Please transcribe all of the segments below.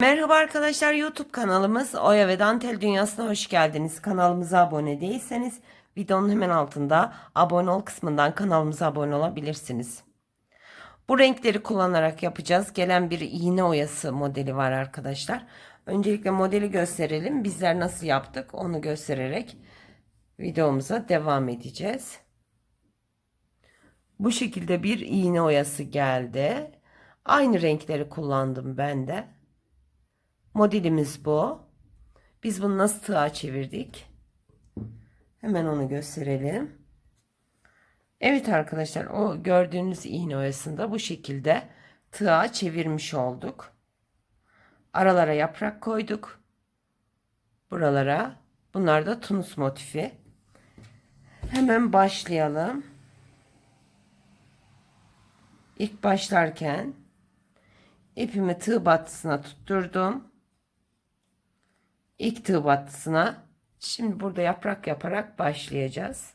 Merhaba arkadaşlar YouTube kanalımız Oya ve Dantel Dünyası'na hoş geldiniz. Kanalımıza abone değilseniz videonun hemen altında abone ol kısmından kanalımıza abone olabilirsiniz. Bu renkleri kullanarak yapacağız. Gelen bir iğne oyası modeli var arkadaşlar. Öncelikle modeli gösterelim. Bizler nasıl yaptık onu göstererek videomuza devam edeceğiz. Bu şekilde bir iğne oyası geldi. Aynı renkleri kullandım ben de. Modelimiz bu. Biz bunu nasıl tığa çevirdik? Hemen onu gösterelim. Evet arkadaşlar o gördüğünüz iğne oyasında bu şekilde tığa çevirmiş olduk. Aralara yaprak koyduk. Buralara. Bunlar da tunus motifi. Hemen başlayalım. İlk başlarken ipimi tığ battısına tutturdum. İlk tığ şimdi burada yaprak yaparak başlayacağız.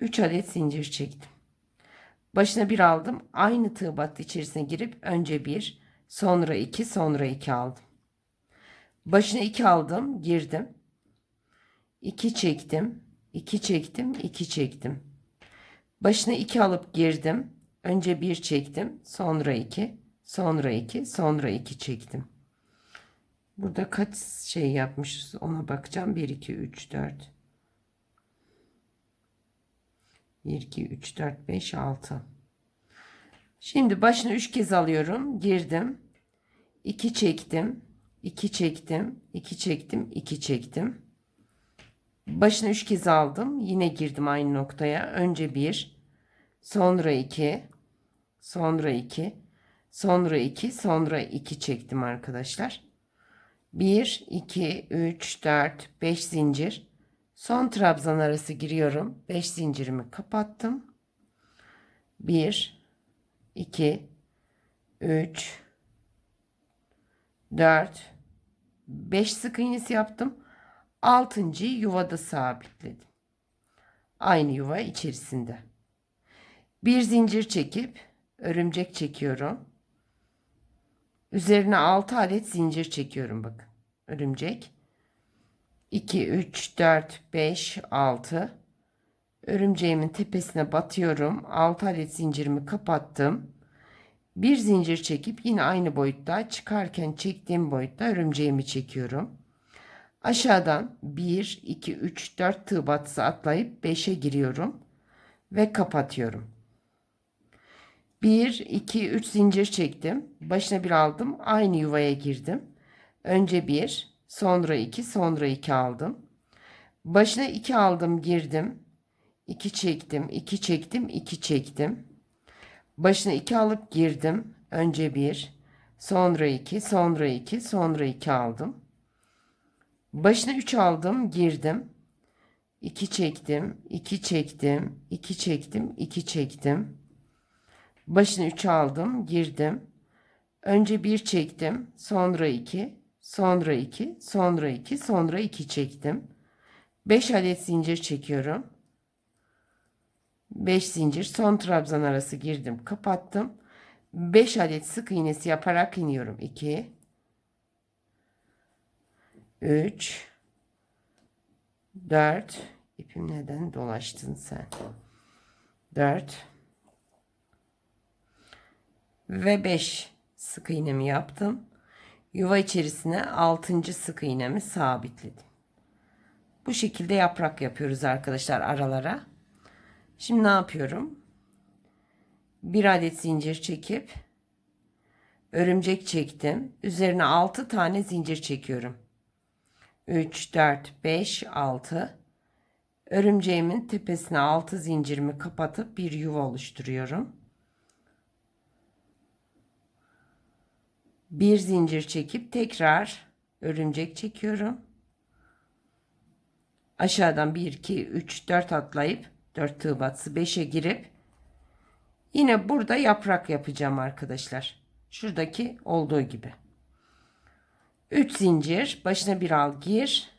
Üç adet zincir çektim. Başına bir aldım. Aynı tığ battı içerisine girip önce bir, sonra iki, sonra iki aldım. Başına iki aldım, girdim. İki çektim, iki çektim, iki çektim. Başına iki alıp girdim. Önce bir çektim, sonra iki, sonra iki, sonra iki çektim. Burada kaç şey yapmışız ona bakacağım. 1, 2, 3, 4. 1, 2, 3, 4, 5, 6. Şimdi başına 3 kez alıyorum. Girdim. 2 çektim. 2 çektim. 2 çektim. 2 çektim. Başına 3 kez aldım. Yine girdim aynı noktaya. Önce 1, sonra 2, sonra 2, sonra 2, sonra 2 çektim arkadaşlar. 1, 2, 3, 4, 5 zincir. Son trabzan arası giriyorum. 5 zincirimi kapattım. 1, 2, 3, 4, 5 sık iğnesi yaptım. 6. yuvada sabitledim. Aynı yuva içerisinde. Bir zincir çekip örümcek çekiyorum. Üzerine 6 adet zincir çekiyorum bakın. Örümcek. 2 3 4 5 6 Örümceğimin tepesine batıyorum. 6 adet zincirimi kapattım. Bir zincir çekip yine aynı boyutta çıkarken çektiğim boyutta örümceğimi çekiyorum. Aşağıdan 1 2 3 4 tığ batısı atlayıp 5'e giriyorum ve kapatıyorum. 1 2 3 zincir çektim. Başına bir aldım. Aynı yuvaya girdim. Önce 1, sonra 2, sonra 2 aldım. Başına 2 aldım, girdim. 2 çektim, 2 çektim, 2 çektim. Başına 2 alıp girdim. Önce 1, sonra 2, sonra 2, sonra 2 aldım. Başına 3 aldım, girdim. 2 çektim, 2 çektim, 2 çektim, 2 çektim. Başına 3 aldım, girdim. Önce 1 çektim, sonra 2, sonra 2, sonra 2, sonra 2 çektim. 5 adet zincir çekiyorum. 5 zincir son trabzan arası girdim, kapattım. 5 adet sık iğnesi yaparak iniyorum. 2 3 4 ipim neden dolaştın sen? 4 ve 5 sık iğnemi yaptım. Yuva içerisine 6. sık iğnemi sabitledim. Bu şekilde yaprak yapıyoruz arkadaşlar aralara. Şimdi ne yapıyorum? Bir adet zincir çekip örümcek çektim. Üzerine 6 tane zincir çekiyorum. 3, 4, 5, 6. Örümceğimin tepesine 6 zincirimi kapatıp bir yuva oluşturuyorum. Bir zincir çekip tekrar örümcek çekiyorum. Aşağıdan 1, 2, 3, 4 atlayıp 4 tığ batısı 5'e girip yine burada yaprak yapacağım arkadaşlar. Şuradaki olduğu gibi. 3 zincir başına bir al gir.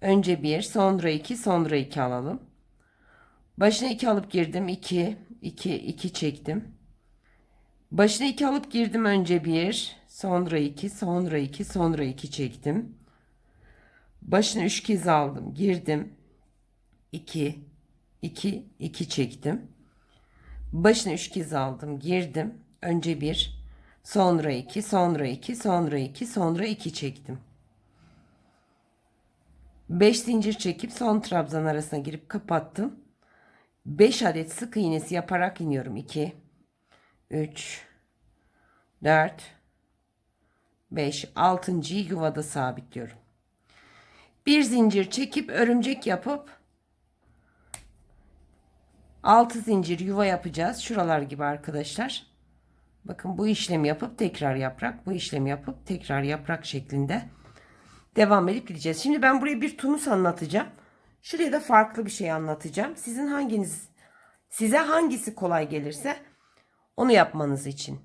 Önce bir sonra iki sonra iki alalım. Başına 2 alıp girdim. 2, 2, 2 çektim. Başına 2 alıp girdim önce 1, sonra 2, sonra 2, sonra 2 çektim. Başına 3 kez aldım. Girdim. 2, 2, 2 çektim. Başına 3 kez aldım. Girdim. Önce 1, sonra 2, sonra 2, sonra 2, sonra 2 çektim. 5 zincir çekip son trabzan arasına girip kapattım. 5 adet sık iğnesi yaparak iniyorum. 2 3 4 5 6. yuvada sabitliyorum. Bir zincir çekip örümcek yapıp 6 zincir yuva yapacağız. Şuralar gibi arkadaşlar. Bakın bu işlemi yapıp tekrar yaprak, bu işlemi yapıp tekrar yaprak şeklinde devam edip gideceğiz. Şimdi ben buraya bir tunus anlatacağım. Şuraya da farklı bir şey anlatacağım. Sizin hanginiz size hangisi kolay gelirse onu yapmanız için.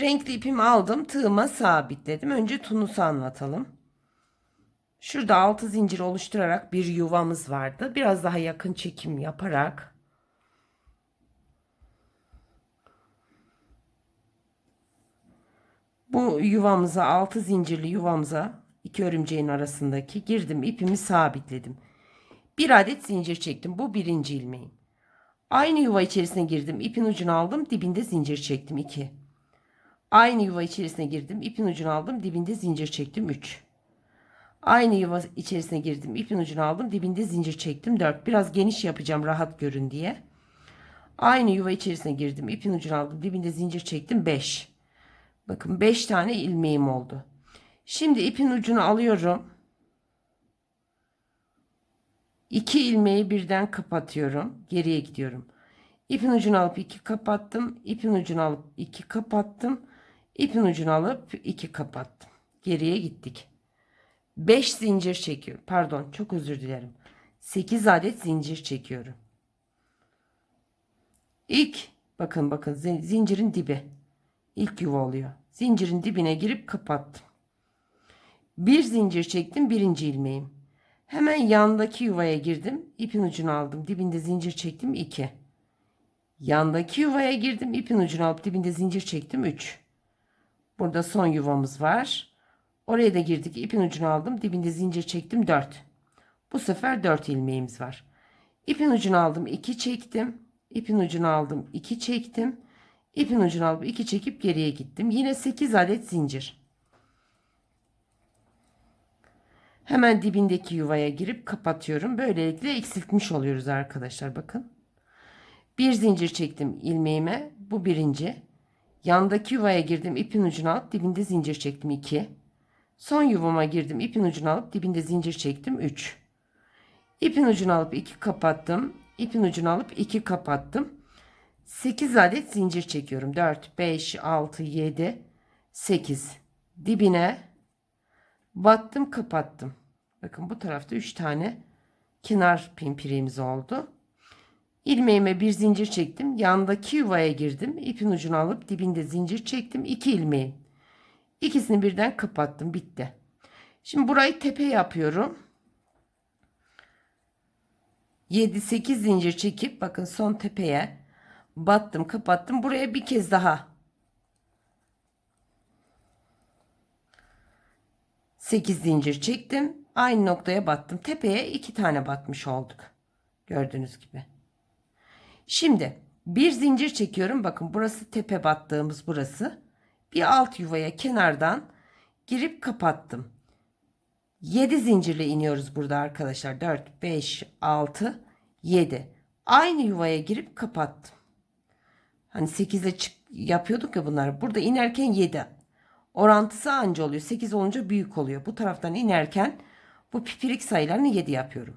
Renkli ipimi aldım, tığıma sabitledim. Önce tunusu anlatalım. Şurada 6 zincir oluşturarak bir yuvamız vardı. Biraz daha yakın çekim yaparak bu yuvamıza 6 zincirli yuvamıza iki örümceğin arasındaki girdim ipimi sabitledim. Bir adet zincir çektim. Bu birinci ilmeğim. Aynı yuva içerisine girdim. ipin ucunu aldım. Dibinde zincir çektim. 2. Aynı yuva içerisine girdim. ipin ucunu aldım. Dibinde zincir çektim. 3. Aynı yuva içerisine girdim. ipin ucunu aldım. Dibinde zincir çektim. 4. Biraz geniş yapacağım rahat görün diye. Aynı yuva içerisine girdim. ipin ucunu aldım. Dibinde zincir çektim. 5. Bakın 5 tane ilmeğim oldu. Şimdi ipin ucunu alıyorum. 2 ilmeği birden kapatıyorum. Geriye gidiyorum. İpin ucunu alıp 2 kapattım. İpin ucunu alıp 2 kapattım. İpin ucunu alıp 2 kapattım. Geriye gittik. 5 zincir çekiyorum. Pardon çok özür dilerim. 8 adet zincir çekiyorum. İlk bakın bakın zincirin dibi. İlk yuva oluyor. Zincirin dibine girip kapattım. Bir zincir çektim birinci ilmeğim. Hemen yandaki yuvaya girdim. ipin ucunu aldım. Dibinde zincir çektim 2. Yandaki yuvaya girdim. ipin ucunu alıp dibinde zincir çektim 3. Burada son yuvamız var. Oraya da girdik. ipin ucunu aldım. Dibinde zincir çektim 4. Bu sefer 4 ilmeğimiz var. İpin ucunu aldım 2 çektim. İpin ucunu aldım 2 çektim. İpin ucunu alıp 2 çekip geriye gittim. Yine 8 adet zincir. Hemen dibindeki yuvaya girip kapatıyorum. Böylelikle eksiltmiş oluyoruz arkadaşlar bakın. Bir zincir çektim ilmeğime. Bu birinci. Yandaki yuvaya girdim. ipin ucunu alıp dibinde zincir çektim 2. Son yuvama girdim. ipin ucunu alıp dibinde zincir çektim 3. İpin ucunu alıp 2 kapattım. İpin ucunu alıp 2 kapattım. 8 adet zincir çekiyorum. 4, 5, 6, 7, 8. Dibine battım kapattım. Bakın bu tarafta 3 tane kenar pimpirimiz oldu. İlmeğime bir zincir çektim. Yandaki yuvaya girdim. İpin ucunu alıp dibinde zincir çektim. 2 ilmeğim. İkisini birden kapattım. Bitti. Şimdi burayı tepe yapıyorum. 7-8 zincir çekip bakın son tepeye battım kapattım. Buraya bir kez daha 8 zincir çektim. Aynı noktaya battım. Tepeye iki tane batmış olduk. Gördüğünüz gibi. Şimdi bir zincir çekiyorum. Bakın burası tepe battığımız burası. Bir alt yuvaya kenardan girip kapattım. 7 zincirle iniyoruz burada arkadaşlar. 4, 5, 6, 7. Aynı yuvaya girip kapattım. Hani 8'e çık yapıyorduk ya bunlar. Burada inerken 7. Orantısı anca oluyor. 8 olunca büyük oluyor. Bu taraftan inerken bu pipirik sayılarını 7 yapıyorum.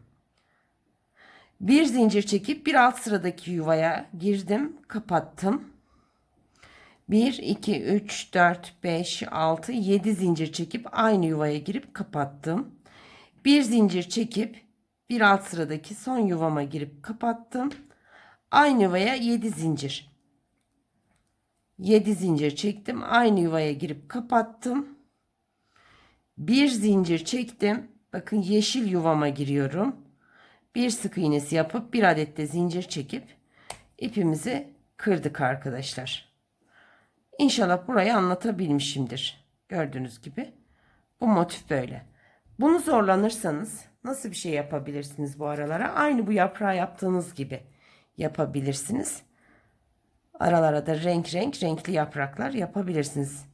Bir zincir çekip bir alt sıradaki yuvaya girdim, kapattım. 1, 2, 3, 4, 5, 6, 7 zincir çekip aynı yuvaya girip kapattım. Bir zincir çekip bir alt sıradaki son yuvama girip kapattım. Aynı yuvaya 7 zincir. 7 zincir çektim. Aynı yuvaya girip kapattım. Bir zincir çektim. Bakın yeşil yuvama giriyorum. bir sık iğnesi yapıp bir adet de zincir çekip ipimizi kırdık arkadaşlar. İnşallah burayı anlatabilmişimdir. Gördüğünüz gibi bu motif böyle. Bunu zorlanırsanız nasıl bir şey yapabilirsiniz bu aralara? Aynı bu yaprağı yaptığınız gibi yapabilirsiniz. Aralara da renk renk renkli yapraklar yapabilirsiniz.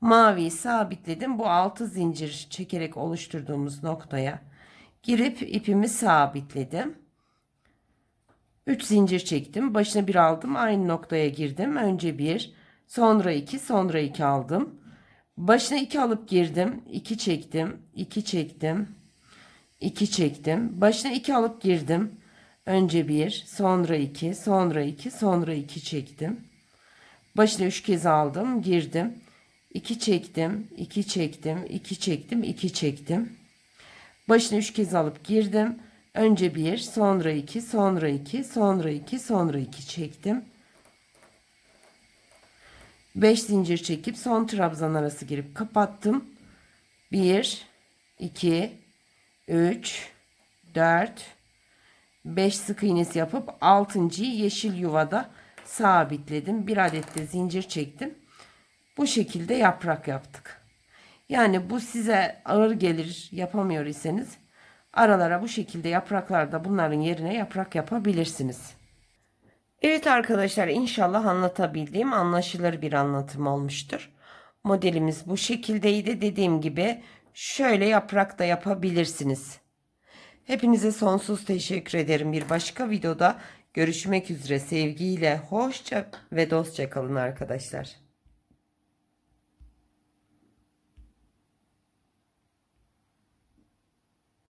Maviyi sabitledim. Bu altı zincir çekerek oluşturduğumuz noktaya girip ipimi sabitledim. 3 zincir çektim. Başına bir aldım. Aynı noktaya girdim. Önce bir, sonra iki, sonra iki aldım. Başına iki alıp girdim. 2 çektim. 2 çektim. 2 çektim. Başına iki alıp girdim. Önce bir, sonra iki, sonra iki, sonra iki çektim. Başına üç kez aldım, girdim. 2 çektim, 2 çektim, 2 çektim, 2 çektim. Başına 3 kez alıp girdim. Önce 1, sonra 2, sonra 2, sonra 2, sonra 2 çektim. 5 zincir çekip son trabzan arası girip kapattım. 1, 2, 3, 4, 5 sık iğnesi yapıp 6.yı yeşil yuvada sabitledim. Bir adet de zincir çektim. Bu şekilde yaprak yaptık. Yani bu size ağır gelir yapamıyor iseniz aralara bu şekilde yapraklarda bunların yerine yaprak yapabilirsiniz. Evet arkadaşlar inşallah anlatabildiğim anlaşılır bir anlatım olmuştur. Modelimiz bu şekildeydi. Dediğim gibi şöyle yaprak da yapabilirsiniz. Hepinize sonsuz teşekkür ederim. Bir başka videoda görüşmek üzere sevgiyle hoşça ve dostça kalın arkadaşlar.